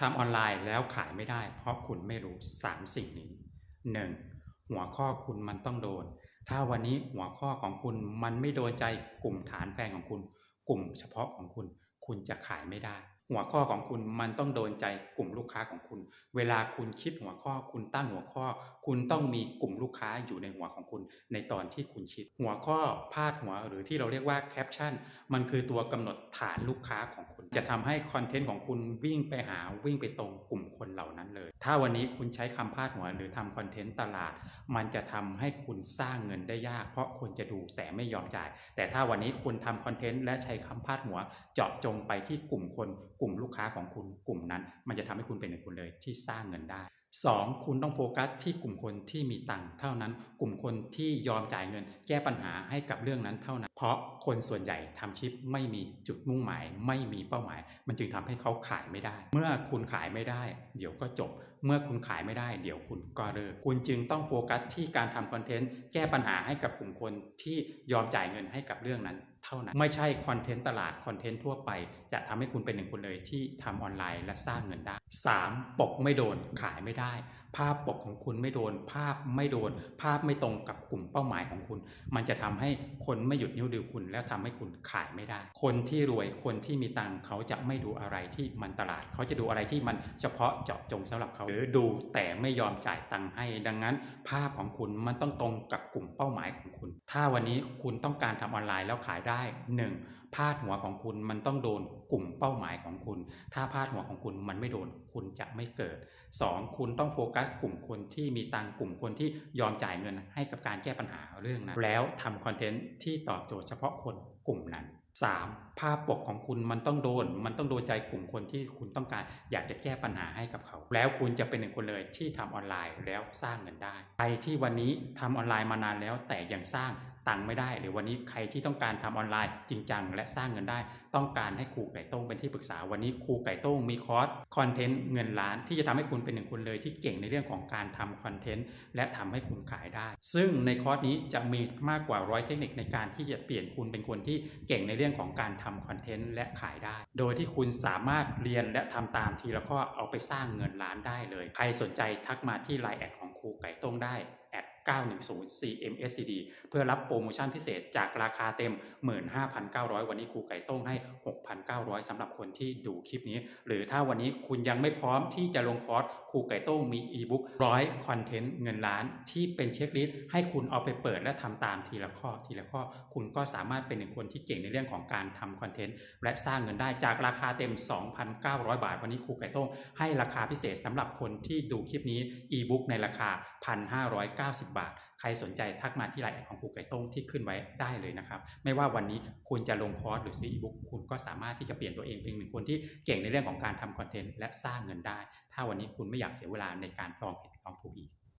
ทำออนไลน์แล้วขายไม่ได้ เพราะคุณไม่รู้ 3 สิ่งนี้ 1. หัวข้อคุณมันต้องโดน ถ้าวันนี้หัวข้อของคุณมันไม่โดนใจกลุ่มฐานแฟนของคุณ กลุ่มเฉพาะของคุณ คุณจะขายไม่ได้ หัวข้อของคุณมันต้องโดนใจกลุ่มลูกค้าของคุณ เวลาคุณคิดหัวข้อ คุณตั้งหัวข้อ คุณต้องมีกลุ่มลูกค้าอยู่ในหัวของคุณ ในตอนที่คุณคิด หัวข้อพาดหัวหรือที่เราเรียกว่าแคปชั่นมันคือตัวกำหนดฐานลูกค้าของคุณ จะทำให้คอนเทนต์ของคุณวิ่งไปหาวิ่งไปตรงกลุ่มคน ถ้าวันนี้คุณใช้คำพาดหัวหรือทำคอนเทนต์ตลาด มันจะทำให้คุณสร้างเงินได้ยาก เพราะคนจะดูแต่ไม่ยอมจ่าย แต่ถ้าวันนี้คุณทำคอนเทนต์และใช้คำพาดหัว เจาะจงไปที่กลุ่มคน กลุ่มลูกค้าของคุณกลุ่มนั้น มันจะทำให้คุณเป็นหนึ่งคนเลยที่สร้างเงินได้ 2. คุณต้องโฟกัสที่กลุ่มคนที่มีตังค์เท่านั้น กลุ่มคนที่ยอมจ่ายเงิน แก้ปัญหาให้กับเรื่องนั้นเท่านั้น เพราะคนส่วนใหญ่ทำคลิปไม่มีจุดมุ่งหมาย ไม่มีเป้าหมาย มันจึงทำให้เขาขายไม่ได้ เมื่อคุณขายไม่ได้ เดี๋ยวก็จบ เมื่อคุณขายไม่ได้ เดี๋ยวคุณก็เลิกคุณจึงต้องโฟกัสที่การทำคอนเทนต์แก้ปัญหาให้กับกลุ่มคนที่ยอมจ่ายเงินให้กับเรื่องนั้น เท่านั้น ไม่ใช่คอนเทนต์ตลาดคอนเทนต์ทั่วไป จะทำให้คุณเป็นหนึ่งคนเลยที่ทำออนไลน์และสร้างเงินได้ 3. ปกไม่โดนขายไม่ได้ ภาพปกของคุณไม่โดน ภาพไม่โดน ภาพไม่ตรงกับกลุ่มเป้าหมายของคุณ มันจะทำให้คนไม่หยุดนิ้วดูคุณ แล้วทำให้คุณขายไม่ได้ คนที่รวยคนที่มีตังเขาจะไม่ดูอะไรที่มันตลาด เขาจะดูอะไรที่มันเฉพาะเจาะจงสำหรับเขาหรือดูแต่ไม่ยอมจ่ายตังให้ ดังนั้น ภาพของคุณมันต้องตรงกับกลุ่มเป้าหมายของคุณ ถ้าวันนี้คุณต้องการทำออนไลน์แล้วขายได้ 1. พาดหัวของคุณมันต้องโดนกลุ่มเป้าหมายของคุณ ถ้าพาดหัวของคุณมันไม่โดน คุณจะไม่เกิด 2. คุณต้องโฟกัสกลุ่มคนที่มีตังกลุ่มคนที่ยอมจ่ายเงินให้กับการแก้ปัญหาเรื่องนั้นแล้วทำคอนเทนต์ที่ตอบโจทย์เฉพาะคนกลุ่มนั้น 3. ภาพปกของคุณมันต้องโดน มันต้องโดนใจกลุ่มคนที่คุณต้องการอยากจะแก้ปัญหาให้กับเขา แล้วคุณจะเป็นหนึ่งคนเลยที่ทำออนไลน์แล้วสร้างเงินได้ใครที่วันนี้ทำออนไลน์มานานแล้วแต่ยังสร้าง ตังค์ไม่ได้ หรือวันนี้ใครที่ต้องการทำออนไลน์จริงจังและสร้างเงินได้ ต้องการให้ครูไก่ต้งเป็นที่ปรึกษาวันนี้ครูไก่ต้งมีคอร์สคอนเทนต์เงินล้านที่จะทำให้คุณเป็นหนึ่งคนเลยที่เก่งในเรื่องของการทำคอนเทนต์และทำให้คุณขายได้ ซึ่งในคอร์สนี้จะมีมากกว่าร้อยเทคนิคในการที่จะเปลี่ยนคุณเป็นคนที่เก่งในเรื่องของการทำคอนเทนต์และขายได้ โดยที่คุณสามารถเรียนและทำตามทีละข้อเอาไปสร้างเงินล้านได้เลย ใครสนใจทักมาที่ไลน์แอดของครูไก่ต้งได้แอด 910 CMSCD เพื่อรับโปรโมชั่นพิเศษจากราคาเต็ม 15,900 วันนี้ครูไก่โต้งให้ 900สำหรับคนที่ดูคลิปนี้ หรือถ้าวันนี้คุณยังไม่พร้อมที่จะลงคอร์สครูไก่โต้งมีอีบุ๊กร้อยคอนเทนต์เงินล้านที่เป็นเช็คลิสต์ให้คุณเอาไปเปิดและทำตามทีละข้อทีละข้อ คุณก็สามารถเป็นหนึ่งคนที่เก่งในเรื่องของการทำคอนเทนต์และสร้างเงินได้จากราคาเต็ม 2,900 บาท วันนี้ครูไก่โต้งให้ราคาพิเศษสำหรับคนที่ดูคลิปนี้อีบุ๊กในราคา 1,590 บาทใครสนใจทักมาที่ไลน์ของครูไก่ต้งที่ขึ้นไว้ได้เลยนะครับ ไม่ว่าวันนี้คุณจะลงคอร์สหรือซื้ออีบุ๊กคุณก็สามารถที่จะเปลี่ยนตัวเองเป็นหนึ่งคนที่เก่งในเรื่องของการทำคอนเทนต์และสร้างเงินได้ ถ้าวันนี้คุณไม่อยากเสียเวลาในการลองผิดลองถูกอีก